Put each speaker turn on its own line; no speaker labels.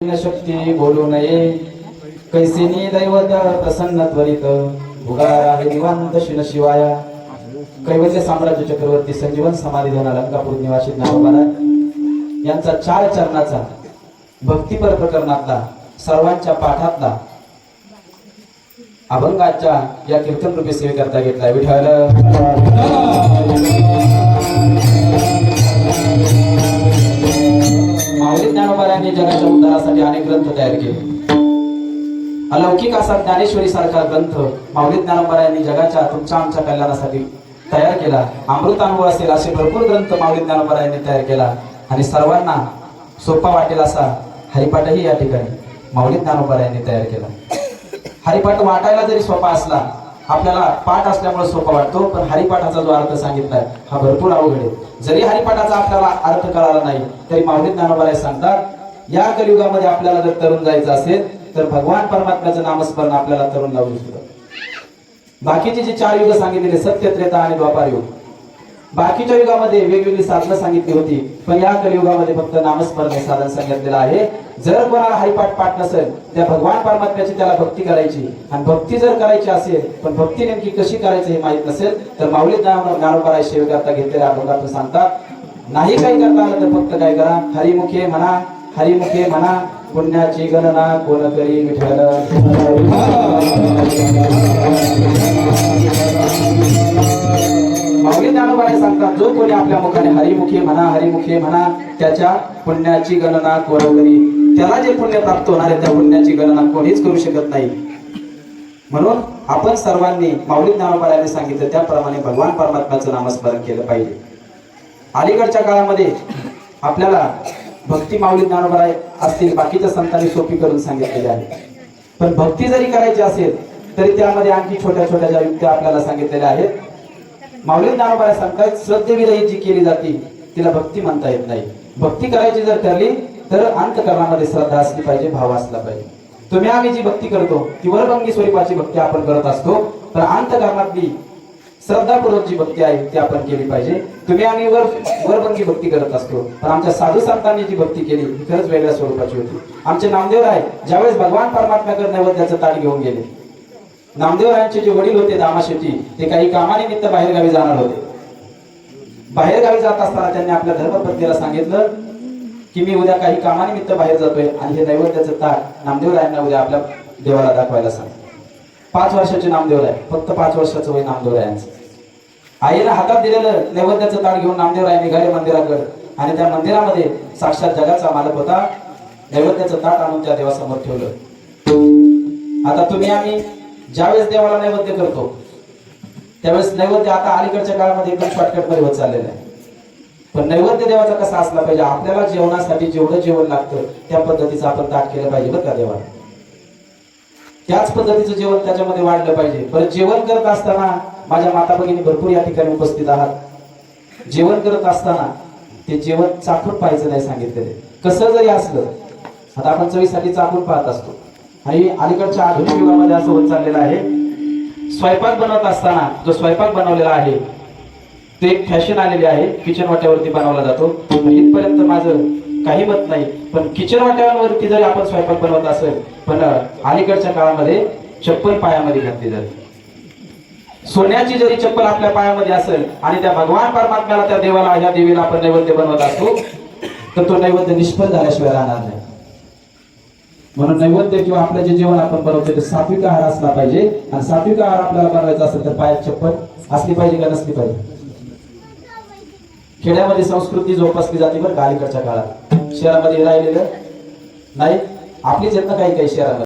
शक्ती बोलू नये. कैसेनी दैवत प्रसन्न त्वरित. भुगारा निवांत शिन शिवाया. कैवल्य साम्राज्य चक्रवर्ती संजीवन समाधी दोन अलंकापूर निवासी ज्ञानोबा यांचा चार चरणाचा भक्तिपर प्रकरणातला सर्वांच्या पाठातला अभंगाच्या या कीर्तन रूपी सेवेकरता घेतला. विठ्ठल. अलौकिक असा ज्ञानेश्वरी सारखा ग्रंथ माऊली ज्ञानोबाऱ्यांनी जगाच्या तुमच्या आमच्या कल्याणासाठी तयार केला. अमृतानुभव असेल असे भरपूर ग्रंथ माऊली ज्ञानोबाऱ्यांनी तयार केला. आणि सर्वांना सोपा वाटेल असा हरिपाठही या ठिकाणी माऊली ज्ञानोबाऱ्यांनी तयार केला. हरिपाठ वाटायला जरी सोपा असला आपल्याला पाठ असल्यामुळे सोपा वाटतो पण हरिपाठाचा जो अर्थ सांगितलाय हा भरपूर अवघड आहे. जरी हरिपाठाचा आपल्याला अर्थ कळाला नाही तरी माऊली ज्ञानोबाराय सांगतात या कलियुगामध्ये आपल्याला जर तरुण जायचं असेल तर भगवान परमात्म्याचं नामस्मरण आपल्याला तरुण लावू शकतं बाकीचे जे चार युग सांगितलेले सत्य त्रेता आणि द्वापार युग. बाकीच्या युगामध्ये वेगवेगळी साधनं सांगितली होती पण या कलियुगामध्ये फक्त नामस्मरण हे साधन सांगितलेलं आहे. जर कोणाला हरिपाठ पाठ नसेल त्या भगवान परमात्म्याची त्याला भक्ती करायची. आणि भक्ती जर करायची असेल पण भक्ती नेमकी कशी करायची हे माहीत नसेल तर माऊली ज्ञानोबाराय सेवेकरता घेतलेल्या अभंगातून सांगतात. नाही काही करता आलं तर फक्त काय करा? हरिमुखे म्हणा हरिमुखे म्हणा पुण्याची गणना कोण करी विठ्ठल माऊली ज्ञानोबाने सांगतात जो कोणी आपल्या मुखाने हरिमुखी म्हणा हरिमुखी म्हणा त्याच्या पुण्याची गणना कोण करी त्याला जे पुण्य प्राप्त होणार आहे त्या पुण्याची गणना कोणीच करू शकत नाही. म्हणून आपण सर्वांनी माऊली ज्ञानोबाने सांगितलं त्याप्रमाणे भगवान परमात्म्याचं नामस्मरण केलं पाहिजे. अलीकडच्या काळामध्ये आपल्याला भक्ती माऊली ज्ञानोबराय असतील बाकीच्या संतांनी सोपी करून सांगितलेली आहे. पण भक्ती जरी करायची असेल तरी त्यामध्ये आणखी छोट्या छोट्या ज्या युक्त्या आपल्याला सांगितलेल्या आहेत. माऊली ज्ञानोबाराय सांगतात श्रद्धेविरहित जी केली जाते तिला भक्ती म्हणता येत नाही. भक्ती करायची जर ठरली तर अंतकरणामध्ये श्रद्धा असली पाहिजे भाव असला पाहिजे. तुम्ही आम्ही जी भक्ती करतो ती वरभंगी स्वरूपाची भक्ती आपण करत असतो तर अंतकरणातली श्रद्धापूर्वक जी भक्ती आहे ती आपण केली पाहिजे. तुम्ही आम्ही वर वरभंगी भक्ती करत असतो. पण आमच्या साधू संतांनी जी भक्ती केली ही खरंच वेगळ्या स्वरूपाची होती. आमचे नामदेव राय ज्यावेळेस भगवान परमात्म्याकडे नैवेद्याचं ताट घेऊन गेले. नामदेव रायांचे जे वडील होते दामाशेटी ते काही कामानिमित्त बाहेरगावी जाणार होते. बाहेरगावी जात असताना त्यांनी आपल्या धर्मपत्नीला सांगितलं की मी उद्या काही कामानिमित्त बाहेर जातोय आणि हे नैवेद्याचं ताट नामदेव रायांना उद्या आपल्या देवाला दाखवायला सांग पाच वर्षाचे नामदेव राय फक्त पाच वर्षाचं वय नामदेव आईला हातात दिलेलं नैवेद्याचं ताट घेऊन नामदेव राय निघाले मंदिराकडे. आणि त्या मंदिरामध्ये साक्षात जगाचा मालक होता. नैवेद्याचं ताट आणून त्या देवासमोर ठेवलं. आता तुम्ही आम्ही ज्यावेळेस देवाला नैवेद्य करतो त्यावेळेस नैवेद्य आता अलीकडच्या काळामध्ये एकदम शॉर्टकटमध्ये होत चाललेलं आहे. पण नैवेद्य देवाचा कसा असला पाहिजे? आपल्याला जेवणासाठी जेवढं जेवण लागतं त्या पद्धतीचं आपण ताट केलं पाहिजे बरं का देवाला? त्याच पद्धतीचं जेवण त्याच्यामध्ये वाढलं पाहिजे. परत जेवण करत असताना माझ्या माता भगिनी भरपूर या ठिकाणी उपस्थित आहात. जेवण करत असताना ते जेवण चाकून पाहायचं नाही सांगितलेले कसं जरी असलं आता आपण चवीसाठी चाकून पाहत असतो. आणि अलीकडच्या आधुनिक युगामध्ये असं होत चाललेलं आहे. स्वयंपाक बनवत असताना जो स्वयंपाक बनवलेला आहे ते एक फॅशन आलेली आहे. किचन वाट्यावरती बनवला जातो. इथपर्यंत माझं काही मत नाही. पण किचन वाट्यावरती जरी आपण स्वयंपाक बनवत असेल पण अलीकडच्या काळामध्ये चप्पल पायामध्ये घातली जाते. सोन्याची जरी चप्पल आपल्या पायामध्ये असेल आणि त्या भगवान परमात्म्याला त्या देवाला या देवीला आपण नैवेद्य बनवत असतो तर तो नैवेद्य निष्फळ झाल्याशिवाय राहणार नाही. म्हणून नैवेद्य किंवा आपलं जे जेवण आपण बनवतो ते सात्विक आहार असला पाहिजे. आणि सात्विक आहार आपल्याला बनवायचा असेल तर पायात चप्पल असली पाहिजे का नसली पाहिजे? खेड्यामध्ये संस्कृती जोपासली जाते बरं का अलीकडच्या काळात. शहरामध्ये राहिलेलं नाही. आपलीच येत ना काही काही शहरामध्ये